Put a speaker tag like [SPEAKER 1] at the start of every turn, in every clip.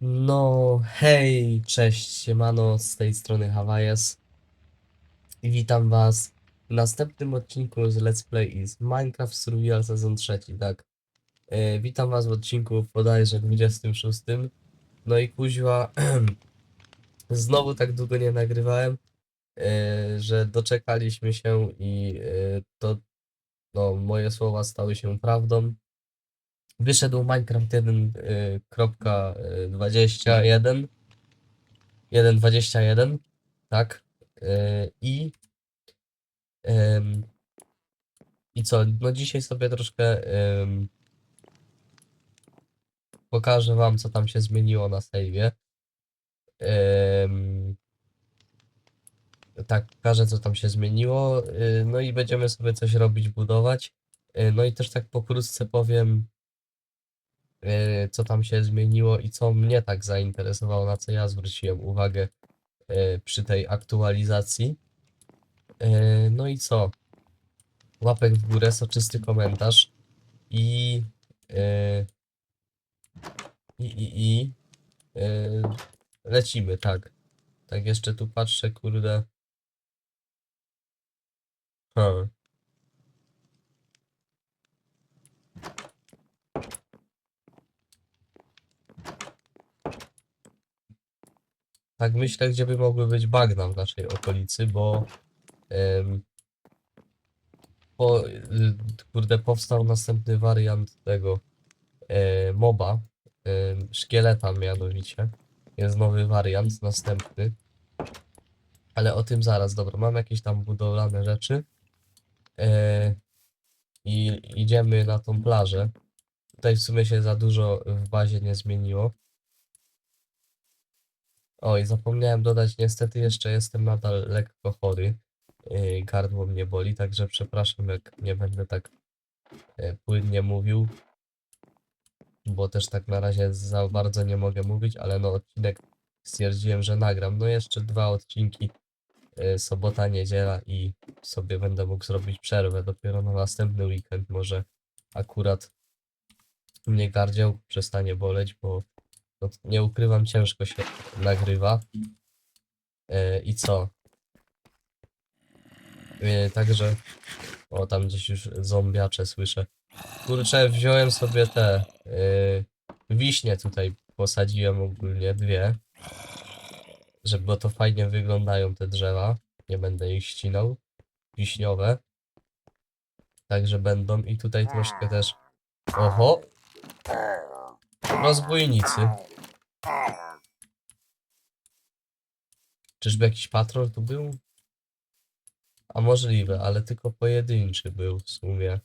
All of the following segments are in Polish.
[SPEAKER 1] No, hej, cześć, siemano, z tej strony Hawajes i witam was w następnym odcinku z Let's Play z Minecraft Survival Sezon 3, tak. E, witam was w odcinku bodajże 26. No i kuźwa, znowu tak długo nie nagrywałem, e, że doczekaliśmy się i e, to, no, moje słowa stały się prawdą. Wyszedł Minecraft y, 1.21 1.21 tak? Y, i i co, no dzisiaj sobie troszkę pokażę wam co tam się zmieniło na save'ie. Tak, pokażę co tam się zmieniło. Y, no i będziemy sobie coś robić, budować. Y, no i też tak pokrótce powiem e, co tam się zmieniło i co mnie tak zainteresowało, na co ja zwróciłem uwagę e, przy tej aktualizacji. E, No i co? Łapek w górę, soczysty komentarz i i i i lecimy, tak. Tak jeszcze tu patrzę, kurde. Hmm. Tak myślę, gdzie by mogły być bagna w naszej okolicy, bo po, y, kurde, powstał następny wariant tego e, moba, em, szkieleta mianowicie. Jest nowy wariant, następny. Ale o tym zaraz, dobra, mam jakieś tam budowlane rzeczy. E, I idziemy na tą plażę. Tutaj w sumie się za dużo w bazie nie zmieniło. Oj, zapomniałem dodać, niestety jeszcze jestem nadal lekko chory. Yy, Gardło mnie boli, także przepraszam, jak nie będę tak e, płynnie mówił, bo też tak na razie za bardzo nie mogę mówić, ale no odcinek stwierdziłem, że nagram. No jeszcze dwa odcinki, e, sobota, niedziela i sobie będę mógł zrobić przerwę. Dopiero na następny weekend może akurat mnie gardzieł przestanie boleć, bo no, nie ukrywam, ciężko się nagrywa. E, I co? E, także. O, tam gdzieś już zombiacze słyszę. Kurczę, wziąłem sobie te. E, wiśnie tutaj posadziłem ogólnie, dwie. Żeby, bo to fajnie wyglądają te drzewa. Nie będę ich ścinał. Wiśniowe. Także będą. I tutaj troszkę też. Oho! Rozbójnicy. Czyżby jakiś patrol tu był? A możliwe, ale tylko pojedynczy był w sumie.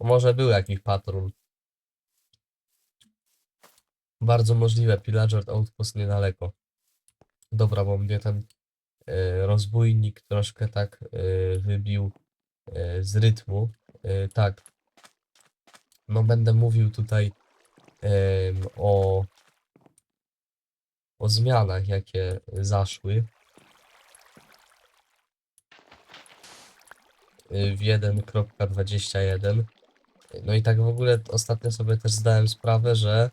[SPEAKER 1] Może był jakiś patrol. Bardzo możliwe, Pillager Outpost niedaleko. Dobra, bo mnie ten e, rozbójnik troszkę tak e, wybił e, z rytmu. E, tak. No będę mówił tutaj o o zmianach, jakie zaszły w 1.21. No i tak w ogóle ostatnio sobie też zdałem sprawę, że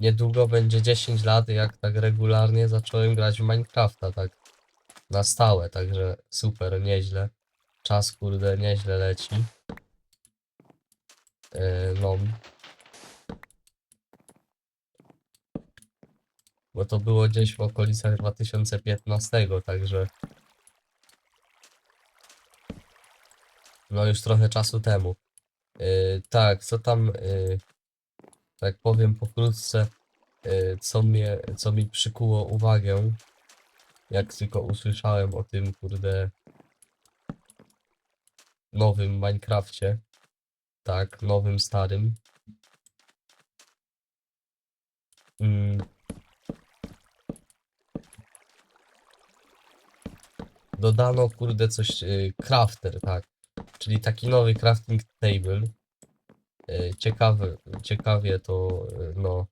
[SPEAKER 1] niedługo będzie 10 lat, jak tak regularnie zacząłem grać w Minecrafta, tak na stałe, także super, nieźle. Czas kurde nieźle leci. E, no, bo to było gdzieś w okolicach 2015, także. No już trochę czasu temu. Yy, tak, co tam, yy, tak powiem pokrótce, co mnie, co mi przykuło uwagę, jak tylko usłyszałem o tym, kurde, nowym Minecrafcie, tak, nowym, starym. Mm, dodano kurde coś, y, crafter, tak, czyli taki nowy crafting table. Y, Ciekawe, ciekawie to, y, no,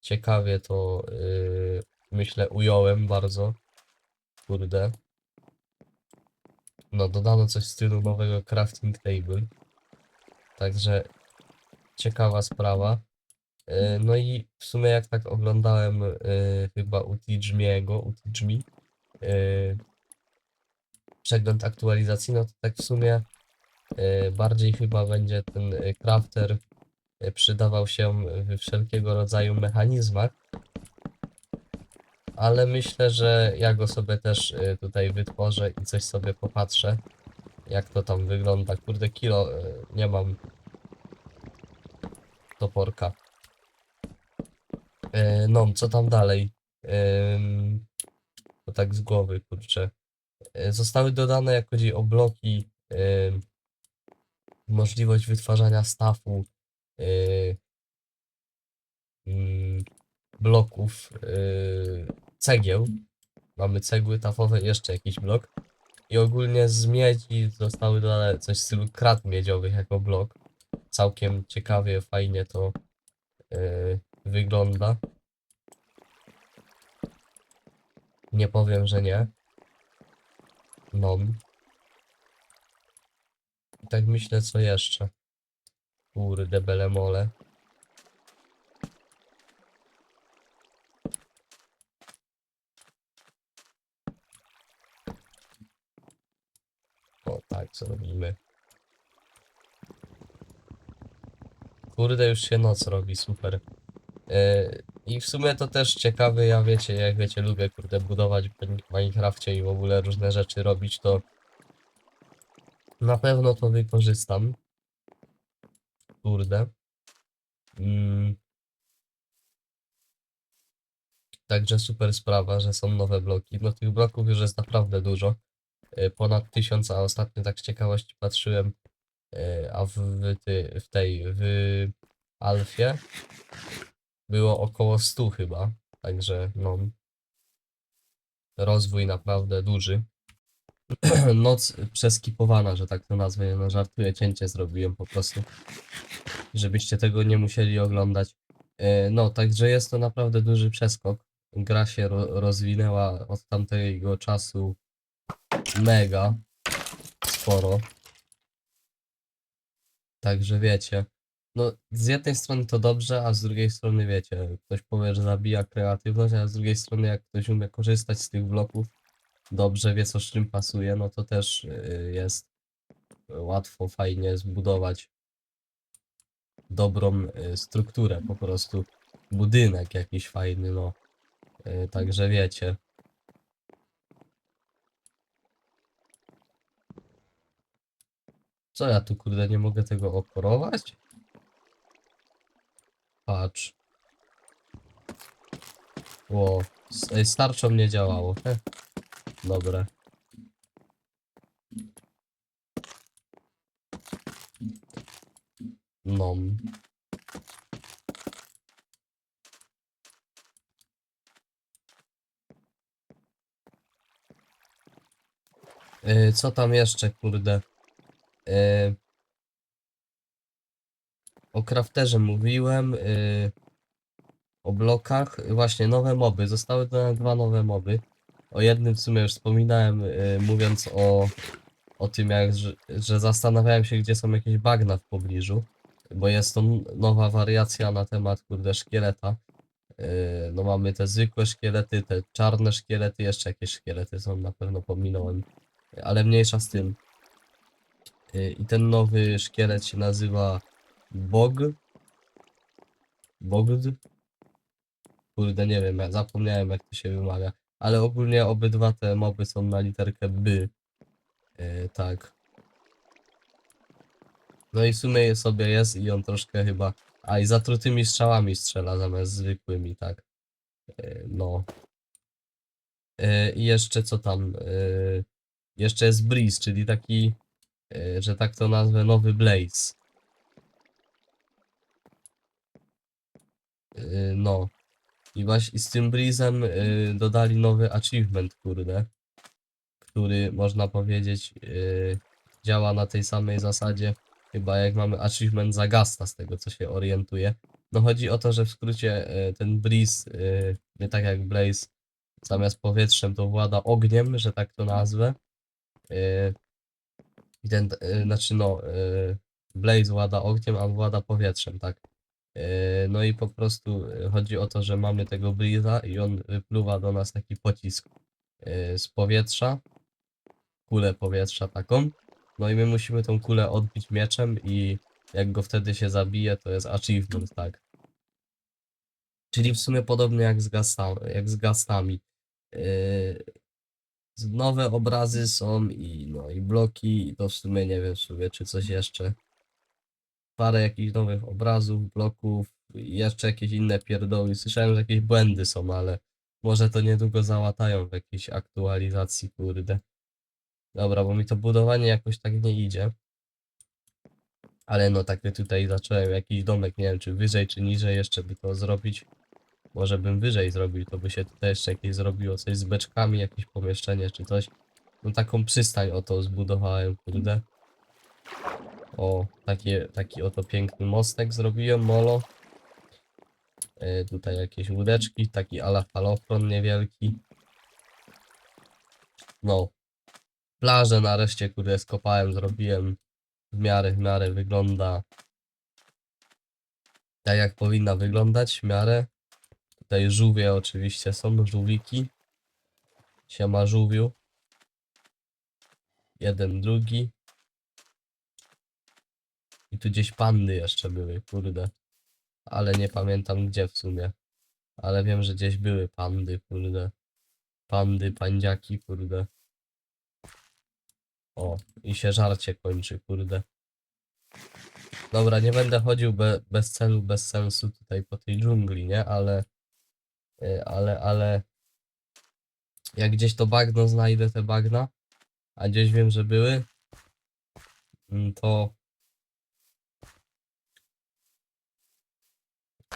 [SPEAKER 1] ciekawie to, y, myślę, ująłem bardzo, kurde. No, dodano coś w stylu nowego crafting table, także ciekawa sprawa. E, No i w sumie jak tak oglądałem e, chyba u Teachmiego, u Teachme, e, przegląd aktualizacji, no to tak w sumie bardziej chyba będzie ten crafter przydawał się w wszelkiego rodzaju mechanizmach. Ale myślę, że ja go sobie też e, tutaj wytworzę i coś sobie popatrzę, jak to tam wygląda. Kurde, kilo e, nie mam toporka. No, co tam dalej? To tak z głowy, kurczę. Zostały dodane, jak chodzi o bloki, możliwość wytwarzania stafu, y, mm, bloków, y, cegieł. Mamy cegły tafowe jeszcze jakiś blok. I ogólnie z miedzi zostały dodane coś w stylu krat miedziowych jako blok. Całkiem ciekawie, fajnie to y, wygląda. Nie powiem, że nie. No. Tak myślę, co jeszcze. Kurde, belemole. Tak zrobimy. Kurde, już się noc robi, super. E, I w sumie to też ciekawe, ja wiecie, jak wiecie, lubię kurde budować w Min- Minecrafcie i w ogóle różne rzeczy robić, to na pewno to wykorzystam. Kurde. Mm. Także super sprawa, że są nowe bloki. No tych bloków już jest naprawdę dużo. E, Ponad tysiąc, a ostatnio tak z ciekawości patrzyłem, e, a w, ty, w tej, w Alfie było około 100 chyba. Także no. Rozwój naprawdę duży. Noc przeskipowana, że tak to nazwę. No żartuję, cięcie zrobiłem po prostu. Żebyście tego nie musieli oglądać. E, No, także jest to naprawdę duży przeskok. Gra się ro rozwinęła od tamtego czasu mega sporo. Także wiecie. No, z jednej strony to dobrze, a z drugiej strony wiecie, ktoś powie, że zabija kreatywność, a z drugiej strony jak ktoś umie korzystać z tych bloków, dobrze wie co z czym pasuje, no to też y, jest łatwo, fajnie zbudować dobrą y, strukturę, po prostu budynek jakiś fajny, no. Y, Także wiecie. Co ja tu kurde nie mogę tego oporować? Patrz. Ło, ej, starczą nie działało. Heh. Dobre. No. Y, co tam jeszcze, kurde? Y, o crafterze mówiłem. y, o blokach. Właśnie, nowe moby. Zostały dodane dwa nowe moby. O jednym w sumie już wspominałem, y, mówiąc o, o tym, jak, że, że zastanawiałem się, gdzie są jakieś bagna w pobliżu. Bo jest to nowa wariacja na temat, kurde, szkieleta. No mamy te zwykłe szkielety, te czarne szkielety, jeszcze jakieś szkielety są, na pewno pominąłem. Ale mniejsza z tym. Y, I ten nowy szkielet się nazywa Bog. Bogd. Kurde, nie wiem, ja zapomniałem jak to się wymawia. Ale ogólnie obydwa te moby są na literkę B. Yy, tak. No i w sumie sobie jest i on troszkę chyba... A i zatrutymi strzałami strzela zamiast zwykłymi, tak. Yy, no. Yy, I jeszcze co tam? Yy, jeszcze jest Breeze, czyli taki, że tak to nazwę, nowy Blaze. Yy, no. I właśnie z tym Breezem y, dodali nowy achievement, kurde, który można powiedzieć działa na tej samej zasadzie, chyba jak mamy achievement Zagasta, z tego co się orientuję. No chodzi o to, że w skrócie ten Breeze, nie tak jak Blaze, zamiast powietrzem to włada ogniem, że tak to nazwę. Y, I y, znaczy no, y, Blaze włada ogniem, a włada powietrzem, tak. Yy, No i po prostu chodzi o to, że mamy tego Breeza i on wypluwa do nas taki pocisk z powietrza, kulę powietrza taką. No i my musimy tą kulę odbić mieczem i jak go wtedy się zabije, to jest achievement, tak. Czyli w sumie podobnie jak z, gasta, jak z gastami. Nowe obrazy są i no i bloki i to w sumie nie wiem w sumie czy coś jeszcze. Parę jakichś nowych obrazów, bloków i jeszcze jakieś inne pierdoły. Słyszałem, że jakieś błędy są, ale może to niedługo załatają w jakiejś aktualizacji, kurde. Dobra, bo mi to budowanie jakoś tak nie idzie. Ale no tak tutaj zacząłem jakiś domek, nie wiem czy wyżej czy niżej jeszcze by to zrobić. Może bym wyżej zrobił, to by się tutaj jeszcze jakieś zrobiło coś z beczkami, jakieś pomieszczenie czy coś. No taką przystań oto zbudowałem, kurde. O, takie, taki oto piękny mostek zrobiłem, molo. E, tutaj jakieś łódeczki, taki ala falofron niewielki. No. Plażę nareszcie, kurde, skopałem, zrobiłem. W miarę, w miarę wygląda tak jak powinna wyglądać, w miarę. Tutaj żółwie oczywiście są, żółwiki. Siema żółwiu. Jeden, drugi. I tu gdzieś pandy jeszcze były, kurde. Ale nie pamiętam gdzie w sumie. Ale wiem, że gdzieś były pandy, kurde. Pandy, pandziaki, kurde. O, i się żarcie kończy, kurde. Dobra, nie będę chodził be, bez celu, bez sensu tutaj po tej dżungli, nie? Ale, ale, ale jak gdzieś to bagno znajdę, te bagna, a gdzieś wiem, że były, mm, to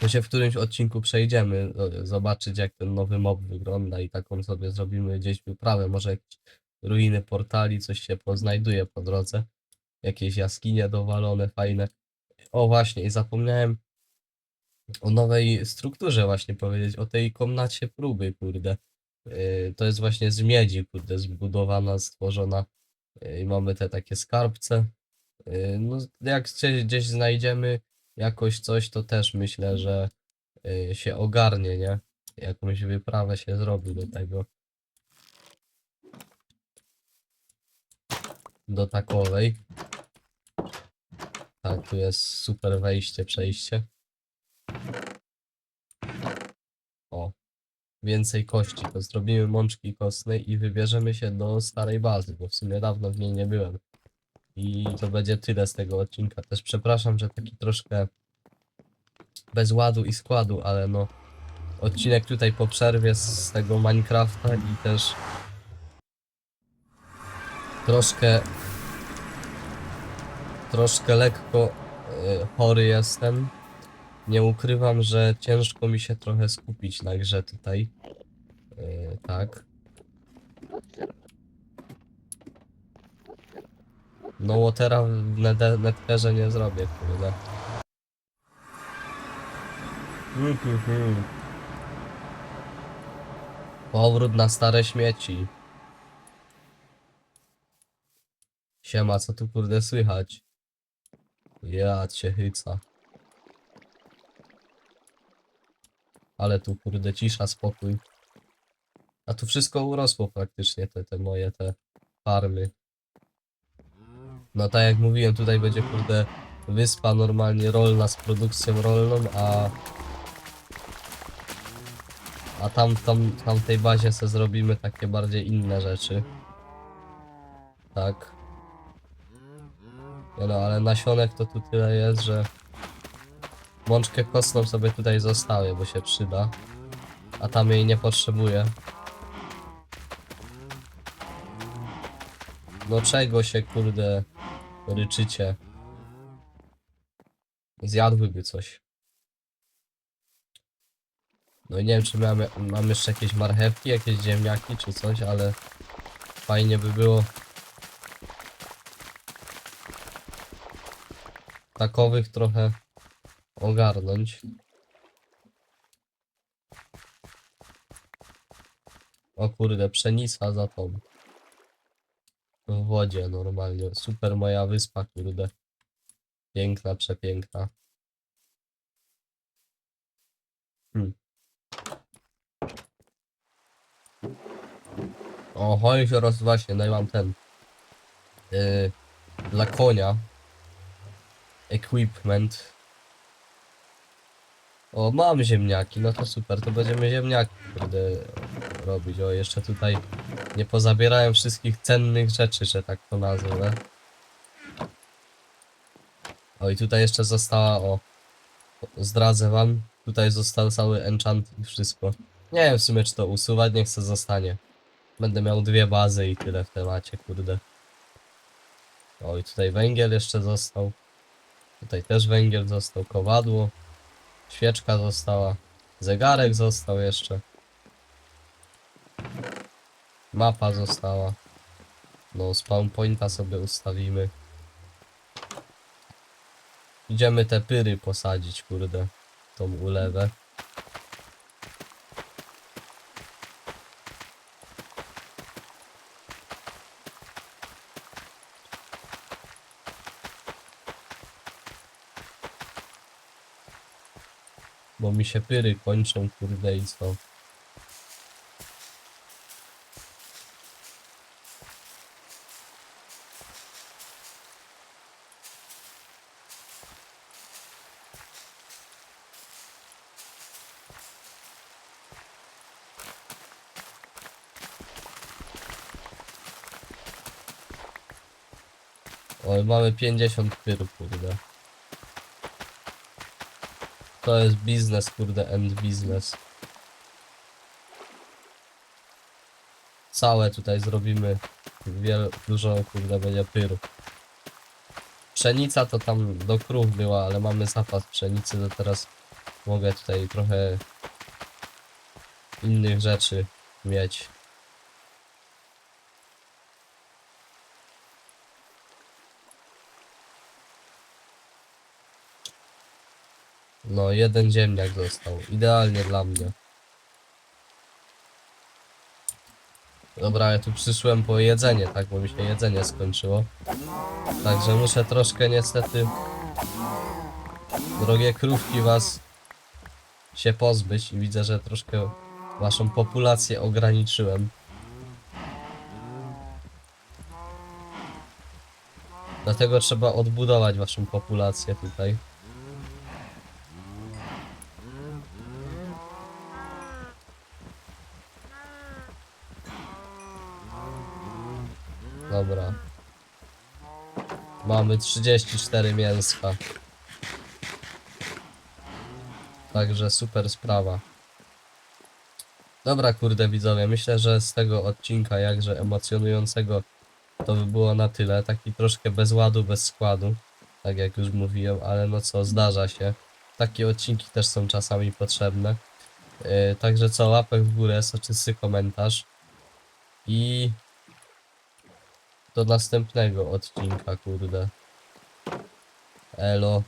[SPEAKER 1] to się w którymś odcinku przejdziemy, o, zobaczyć jak ten nowy mob wygląda i taką sobie zrobimy gdzieś wyprawę, może jakieś ruiny portali, coś się poznajduje po drodze, jakieś jaskinie dowalone, fajne. O właśnie, i zapomniałem o nowej strukturze właśnie powiedzieć, o tej komnacie próby, kurde. Yy, to jest właśnie z miedzi, kurde, zbudowana, stworzona. Yy, I mamy te takie skarbce. Yy, no, jak gdzieś, znajdziemy jakoś coś, to też myślę, że się ogarnie, nie? Jakąś wyprawę się zrobi do tego. Do takowej. Tak, tu jest super wejście, przejście. O, więcej kości. To zrobimy mączki kostnej i wybierzemy się do starej bazy, bo w sumie dawno w niej nie byłem. I to będzie tyle z tego odcinka. Też przepraszam, że taki troszkę bez ładu i składu, ale no odcinek tutaj po przerwie z tego Minecrafta i też troszkę troszkę lekko y, chory jestem. Nie ukrywam, że ciężko mi się trochę skupić na grze tutaj. Yy, tak. No Watera w netkerze nie zrobię, kurde. Powrót na stare śmieci. Siema, co tu kurde słychać? Ja cię chyca. Ale tu kurde cisza, spokój. A tu wszystko urosło praktycznie, te, te moje te farmy. No tak jak mówiłem, tutaj będzie kurde wyspa normalnie rolna z produkcją rolną, a a tam, tam, tam tej bazie se zrobimy takie bardziej inne rzeczy. Tak. No, ale nasionek to tu tyle jest, że mączkę kostną sobie tutaj zostawię, bo się przyda. A tam jej nie potrzebuję. No czego się kurde ryczycie? Zjadłyby coś. No i nie wiem czy mamy, mam jeszcze jakieś marchewki, jakieś ziemniaki czy coś, ale fajnie by było takowych trochę ogarnąć. O kurde, pszenica za tą. W wodzie normalnie. Super moja wyspa, kurde. Piękna, przepiękna. Hmm. O, chodź roz... właśnie, no i mam ten. Yy, dla konia. Equipment. O, mam ziemniaki, no to super, to będziemy ziemniaki kurde robić. O, jeszcze tutaj nie pozabierałem wszystkich cennych rzeczy, że tak to nazwę. O, i tutaj jeszcze została, o, zdradzę wam, tutaj został cały enchant i wszystko. Nie wiem w sumie, czy to usuwać, niech se zostanie. Będę miał dwie bazy i tyle w temacie, kurde. O, i tutaj węgiel jeszcze został. Tutaj też węgiel został, kowadło. Świeczka została. Zegarek został jeszcze. Mapa została. No, spawn pointa sobie ustawimy. Idziemy te pyry posadzić, kurde. Tą ulewę. Bo mi się pyry kończą, kurde, i? Oj, mamy 50 pyr, kurde. To jest biznes, kurde, end biznes. Całe tutaj zrobimy. Wiele, dużo, kurde, będzie pyru. Pszenica to tam do krów była, ale mamy zapas pszenicy, to teraz mogę tutaj trochę innych rzeczy mieć. No, jeden ziemniak został. Idealnie dla mnie. Dobra, ja tu przyszłem po jedzenie, tak, bo mi się jedzenie skończyło. Także muszę troszkę niestety, drogie krówki, was się pozbyć i widzę, że troszkę waszą populację ograniczyłem. Dlatego trzeba odbudować waszą populację tutaj. Dobra. Mamy 34 mięska. Także super sprawa. Dobra, kurde widzowie, myślę, że z tego odcinka jakże emocjonującego to by było na tyle. Taki troszkę bez ładu, bez składu. Tak jak już mówiłem, ale no co, zdarza się. Takie odcinki też są czasami potrzebne. Yy, także co, łapek w górę, soczysty komentarz. I do następnego odcinka, kurde. Elo.